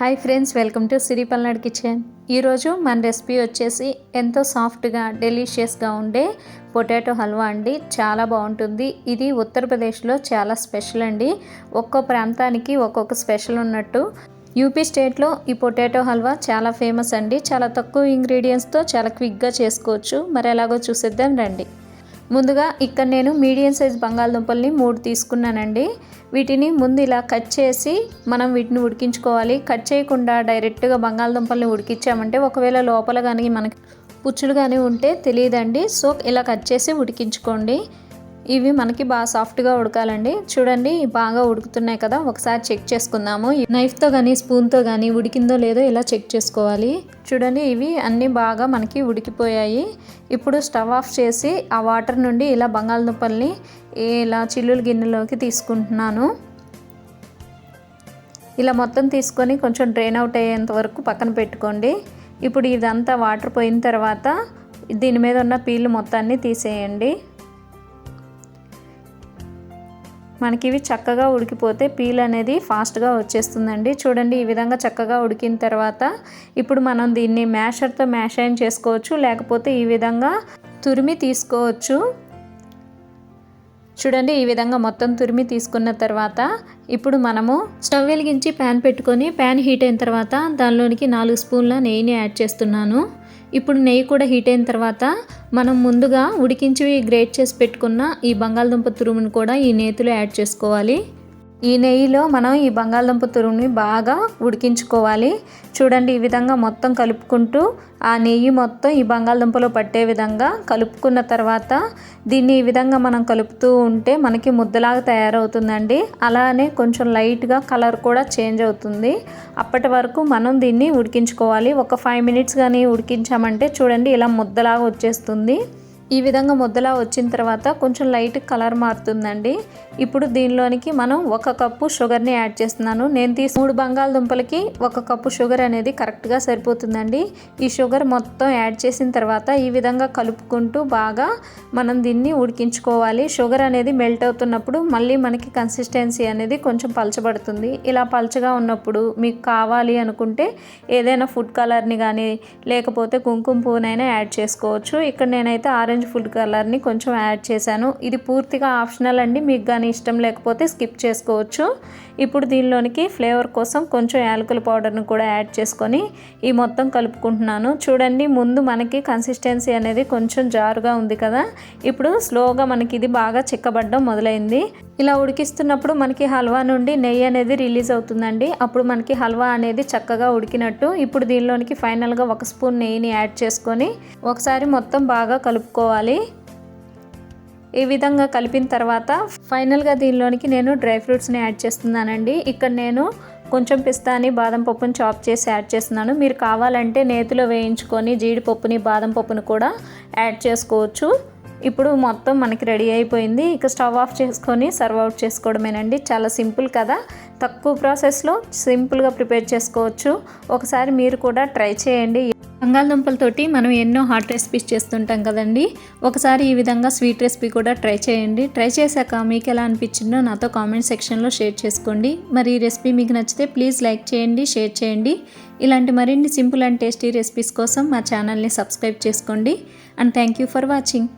Hi friends welcome to Siri Palnadu kitchen. ఈరోజు మన recipe వచ్చేసి ఎంతో సాఫ్ట్గా డెలిషియస్గా ఉండే పొటాటో హల్వా అండి. చాలా బాగుంటుంది. ఇది ఉత్తరప్రదేశ్లో చాలా స్పెషల్ అండి. ఒక్కో ప్రాంతానికి ఒక్కొక్క స్పెషల్ ఉన్నట్టు. యూపీ స్టేట్లో ఈ పొటాటో హల్వా చాలా ఫేమస్ అండి. చాలా తక్కువ ఇంగ్రీడియంట్స్తో చాలా క్విక్గా చేసుకోవచ్చు. మరి ఎలాగో చూసేద్దాం రండి. ముందుగా ఇక్కడ నేను మీడియం సైజ్ బంగాళదుంపల్ని మూడు తీసుకున్నానండి. వీటిని ముందు ఇలా కట్ చేసి మనం వీటిని ఉడికించుకోవాలి. కట్ చేయకుండా డైరెక్ట్గా బంగాళదుంపల్ని ఉడికించామంటే ఒకవేళ లోపల కానీ మనకి పుచ్చులు కానీ ఉంటే తెలియదండి. సో ఇలా కట్ చేసి ఉడికించుకోండి. ఇవి మనకి బాగా సాఫ్ట్గా ఉడకాలండి. చూడండి బాగా ఉడుకుతున్నాయి కదా. ఒకసారి చెక్ చేసుకుందాము. నైఫ్తో కానీ స్పూన్తో కానీ ఉడికిందో లేదో ఇలా చెక్ చేసుకోవాలి. చూడండి ఇవి అన్నీ బాగా మనకి ఉడికిపోయాయి. ఇప్పుడు స్టవ్ ఆఫ్ చేసి ఆ వాటర్ నుండి ఇలా బంగాళదుంపల్ని ఇలా చిల్లుల గిన్నెలోకి తీసుకుంటున్నాను. ఇలా మొత్తం తీసుకొని కొంచెం డ్రైన్ అవుట్ అయ్యేంత వరకు పక్కన పెట్టుకోండి. ఇప్పుడు ఇదంతా వాటర్ పోయిన తర్వాత దీని మీద ఉన్న పీళ్ళు మొత్తాన్ని తీసేయండి. మనకి ఇవి చక్కగా ఉడికిపోతే పీల్ అనేది ఫాస్ట్గా వచ్చేస్తుందండి. చూడండి ఈ విధంగా చక్కగా ఉడికిన తర్వాత ఇప్పుడు మనం దీన్ని మ్యాషర్తో మ్యాష్ అయిన చేసుకోవచ్చు లేకపోతే ఈ విధంగా తురిమి తీసుకోవచ్చు. చూడండి ఈ విధంగా మొత్తం తురిమి తీసుకున్న తర్వాత ఇప్పుడు మనము స్టవ్ వెలిగించి ప్యాన్ పెట్టుకొని ప్యాన్ హీట్ అయిన తర్వాత దానిలోనికి నాలుగు స్పూన్ల నెయ్యిని యాడ్ చేస్తున్నాను. ఇప్పుడు నెయ్యి కూడా హీట్ అయిన తర్వాత మనం ముందుగా ఉడికించి గ్రేట్ చేసి పెట్టుకున్న ఈ బంగాళదుంప తురుమును కూడా ఈ నేతిలో యాడ్ చేసుకోవాలి. ఈ నెయ్యిలో మనం ఈ బంగాళదుంప తురుముని బాగా ఉడికించుకోవాలి. చూడండి ఈ విధంగా మొత్తం కలుపుకుంటూ ఆ నెయ్యి మొత్తం ఈ బంగాళదుంపలో పట్టే విధంగా కలుపుకున్న తర్వాత దీన్ని ఈ విధంగా మనం కలుపుతూ ఉంటే మనకి ముద్దలాగా తయారవుతుందండి. అలానే కొంచెం లైట్గా కలర్ కూడా చేంజ్ అవుతుంది. అప్పటి వరకు మనం దీన్ని ఉడికించుకోవాలి. ఒక ఫైవ్ మినిట్స్ కానీ ఉడికించామంటే చూడండి ఇలా ముద్దలాగా వచ్చేస్తుంది. ఈ విధంగా ముద్దలా వచ్చిన తర్వాత కొంచెం లైట్ కలర్ మారుతుందండి. ఇప్పుడు దీనిలోనికి మనం ఒక కప్పు షుగర్ని యాడ్ చేస్తున్నాను. నేను తీసి మూడు బంగాళదుంపలకి ఒక కప్పు షుగర్ అనేది కరెక్ట్గా సరిపోతుందండి. ఈ షుగర్ మొత్తం యాడ్ చేసిన తర్వాత ఈ విధంగా కలుపుకుంటూ బాగా మనం దీన్ని ఉడికించుకోవాలి. షుగర్ అనేది మెల్ట్ అవుతున్నప్పుడు మళ్ళీ మనకి కన్సిస్టెన్సీ అనేది కొంచెం పలచబడుతుంది. ఇలా పలచగా ఉన్నప్పుడు మీకు కావాలి అనుకుంటే ఏదైనా ఫుడ్ కలర్ని కానీ లేకపోతే కుంకుమ పువ్వునైనా యాడ్ చేసుకోవచ్చు. ఇక్కడ నేనైతే ఆరెంజ్ ఆరెంజ్ ఫుడ్ కలర్ని కొంచెం యాడ్ చేశాను. ఇది పూర్తిగా ఆప్షనల్ అండి. మీకు కానీ ఇష్టం లేకపోతే స్కిప్ చేసుకోవచ్చు. ఇప్పుడు దీనిలోనికి ఫ్లేవర్ కోసం కొంచెం యాలకుల పౌడర్ని కూడా యాడ్ చేసుకొని ఈ మొత్తం కలుపుకుంటున్నాను. చూడండి ముందు మనకి కన్సిస్టెన్సీ అనేది కొంచెం జారుగా ఉంది కదా. ఇప్పుడు స్లోగా మనకి ఇది బాగా చిక్కబడడం మొదలైంది. ఇలా ఉడికిస్తున్నప్పుడు మనకి హల్వా నుండి నెయ్యి అనేది రిలీజ్ అవుతుందండి. అప్పుడు మనకి హల్వా అనేది చక్కగా ఉడికినట్టు ఇప్పుడు దీనిలోనికి ఫైనల్గా ఒక స్పూన్ నెయ్యిని యాడ్ చేసుకొని ఒకసారి మొత్తం బాగా కలుపుకోవాలి. ఈ విధంగా కలిపిన తర్వాత ఫైనల్గా దీనిలోనికి నేను డ్రై ఫ్రూట్స్ని యాడ్ చేస్తున్నానండి. ఇక్కడ నేను కొంచెం పిస్తాని బాదం పప్పుని చాప్ చేసి యాడ్ చేస్తున్నాను. మీరు కావాలంటే నేతిలో వేయించుకొని జీడిపప్పుని బాదం పప్పుని కూడా యాడ్ చేసుకోవచ్చు. ఇప్పుడు మొత్తం మనకి రెడీ అయిపోయింది. ఇక స్టవ్ ఆఫ్ చేసుకొని సర్వ్ అవుట్ చేసుకోవడమేనండి. చాలా సింపుల్ కదా. తక్కువ ప్రాసెస్లో సింపుల్గా ప్రిపేర్ చేసుకోవచ్చు. ఒకసారి మీరు కూడా ట్రై చేయండి. బంగాళదుంపలతోటి మనం ఎన్నో హాట్ రెసిపీస్ చేస్తుంటాం కదండి. ఒకసారి ఈ విధంగా స్వీట్ రెసిపీ కూడా ట్రై చేయండి. ట్రై చేశాక మీకు ఎలా అనిపించిందో నాతో కామెంట్ సెక్షన్లో షేర్ చేసుకోండి. మరి ఈ రెసిపీ మీకు నచ్చితే ప్లీజ్ లైక్ చేయండి షేర్ చేయండి. ఇలాంటి మరిన్ని సింపుల్ అండ్ టేస్టీ రెసిపీస్ కోసం మా ఛానల్ని సబ్స్క్రైబ్ చేసుకోండి. And thank you for watching.